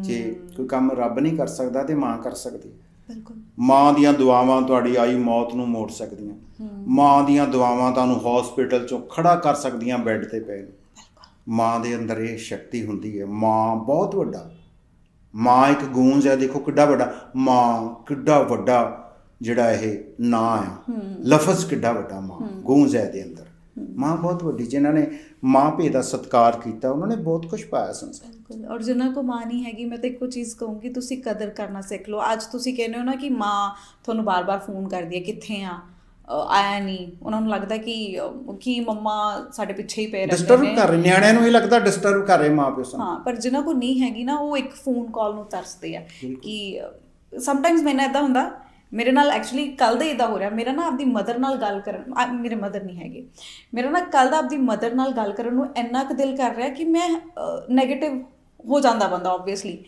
ਜੇ ਕੋਈ ਕੰਮ ਰੱਬ ਨਹੀਂ ਕਰ ਸਕਦਾ ਤੇ ਮਾਂ ਕਰ ਸਕਦੀ। ਬਿਲਕੁਲ। ਮਾਂ ਦੀਆਂ ਦੁਆਵਾਂ ਤੁਹਾਡੀ ਆਈ ਮੌਤ ਨੂੰ ਮੋੜ ਸਕਦੀਆਂ। ਮਾਂ ਦੀਆਂ ਦੁਆਵਾਂ ਤੁਹਾਨੂੰ ਹਸਪੀਟਲ ਚੋਂ ਖੜਾ ਕਰ ਸਕਦੀਆਂ ਬੈੱਡ ਤੇ ਪਏ ਨੂੰ। ਮਾਂ ਦੇ ਅੰਦਰ ਇਹ ਸ਼ਕਤੀ ਹੁੰਦੀ ਹੈ ਮਾਂ ਬਹੁਤ ਵੱਡਾ। ਮਾਂ ਇੱਕ ਗੂੰਜ ਹੈ ਦੇਖੋ ਕਿੱਡਾ ਵੱਡਾ। ਮਾਂ ਕਿੱਡਾ ਵੱਡਾ ਜਿਹੜਾ ਇਹ ਨਾਂ ਆ। ਲਫ਼ਜ਼ ਕਿੱਡਾ ਵੱਡਾ ਮਾਂ। ਗੂੰਜ ਹੈ ਇਹਦੇ ਅੰਦਰ। ਮਾਂ ਬਹੁਤ ਵੱਡੀ ਜਿਨ੍ਹਾਂ ਨੇ ਮਾਂ ਭੇ ਦਾ ਸਤਿਕਾਰ ਕੀਤਾ ਉਹਨਾਂ ਨੇ ਬਹੁਤ ਕੁਝ ਪਾਇਆ ਸੰਸਾਰ ਬਿਲਕੁਲ ਔਰ ਜਿਨ੍ਹਾਂ ਕੋ ਮਾਂ ਨਹੀਂ ਹੈਗੀ ਮੈਂ ਤਾਂ ਇੱਕੋ ਚੀਜ਼ ਕਹੂੰਗੀ ਤੁਸੀਂ ਕਦਰ ਕਰਨਾ ਸਿੱਖ ਲਓ। ਅੱਜ ਤੁਸੀਂ ਕਹਿੰਦੇ ਹੋ ਨਾ ਕਿ ਮਾਂ ਤੁਹਾਨੂੰ ਬਾਰ-ਬਾਰ ਫੋਨ ਕਰਦੀ ਹੈ ਕਿੱਥੇ ਆ? ਆਇਆ ਨਹੀਂ। ਉਹਨਾਂ ਨੂੰ ਲੱਗਦਾ ਕਿ ਕੀ ਮੰਮਾ ਸਾਡੇ ਪਿੱਛੇ ਹੀ ਰਹਿੰਦੇ ਡਿਸਟਰਬ ਨੇ। ਕਰ ਰਹੇ ਨਿਆਣਿਆਂ ਨੂੰ ਹੀ ਲੱਗਦਾ ਡਿਸਟਰਬ ਕਰ ਰਹੇ ਮਾਂ ਪਿਓ ਸਾਨੂੰ। ਹਾਂ ਪਰ ਜਿਨ੍ਹਾਂ ਕੋ ਨਹੀਂ ਹੈਗੀ ਨਾ ਉਹ ਇੱਕ ਫੋਨ ਕਾਲ ਨੂੰ ਤਰਸਦੇ ਆ ਕਿ ਸਮਟਾਈਮਸ ਮੈਨੂੰ ਇਦਾਂ ਹੁੰਦਾ ਮੇਰੇ ਨਾਲ ਐਕਚੁਅਲੀ ਕੱਲ ਦਾ ਇਦਾਂ ਹੋ ਰਿਹਾ। ਮੇਰਾ ਨਾ ਆਪਦੀ ਮਦਰ ਨਾਲ ਗੱਲ ਕਰਨ ਆ, ਮੇਰੇ ਮਦਰ ਨਹੀਂ ਹੈਗੇ। ਮੇਰਾ ਨਾ ਕੱਲ ਦਾ ਆਪਦੀ ਮਦਰ ਨਾਲ ਗੱਲ ਕਰਨ ਨੂੰ ਇੰਨਾ ਕੁ ਦਿਲ ਕਰ ਰਿਹਾ ਕਿ ਮੈਂ 네ਗੇਟਿਵ ਹੋ ਜਾਂਦਾ ਬੰਦਾ ਆਬਵੀਅਸਲੀ